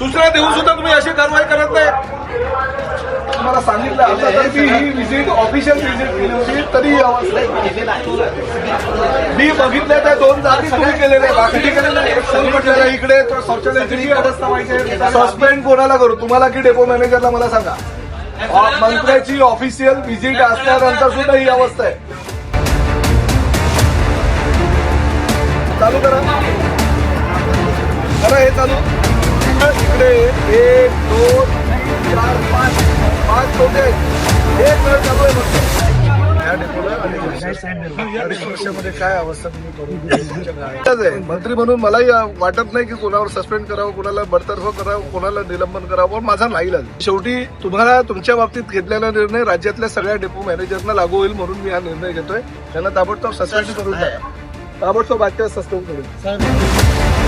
सूचना देऊन सुद्धा तुम्ही अशी कारवाई करत नाही. तुम्हाला सांगितलं आता तर मी ही व्हिजिट ऑफिशियल व्हिजिट केली होती तरी मी बघितलं त्या दोन जागी तुम्ही केलेले बाकी ठिकाणी इकडे अवस्था पाहिजे सस्पेंड कोणाला करू? तुम्हाला की डेपो मॅनेजरला मला सांगा. मंत्र्याची ऑफिशियल व्हिजिट असल्यानंतर सुद्धा ही अवस्था आहे. चालू करा. करा हे चालू. इकडे एक दोन तीन चार पाच. पाच आहेत. एक नळ चालू आहे फक्त. या डेपोला वर्षामध्ये काय अवस्था तुम्ही करून. मंत्री म्हणून मलाही वाटत नाही की कोणावर सस्पेंड करावं कोणाला बडतर्फ करावं कोणाला निलंबन करावं पण माझा नाही लागला. शेवटी तुम्हाला तुमच्या बाबतीत घेतलेला निर्णय राज्यातल्या सगळ्या डेपो मॅनेजरना लागू होईल म्हणून मी हा निर्णय घेतोय. त्यांना ताबडतोब सस्पेंड करून टाका. ताबडतोब आजच्या सस्पेंड करून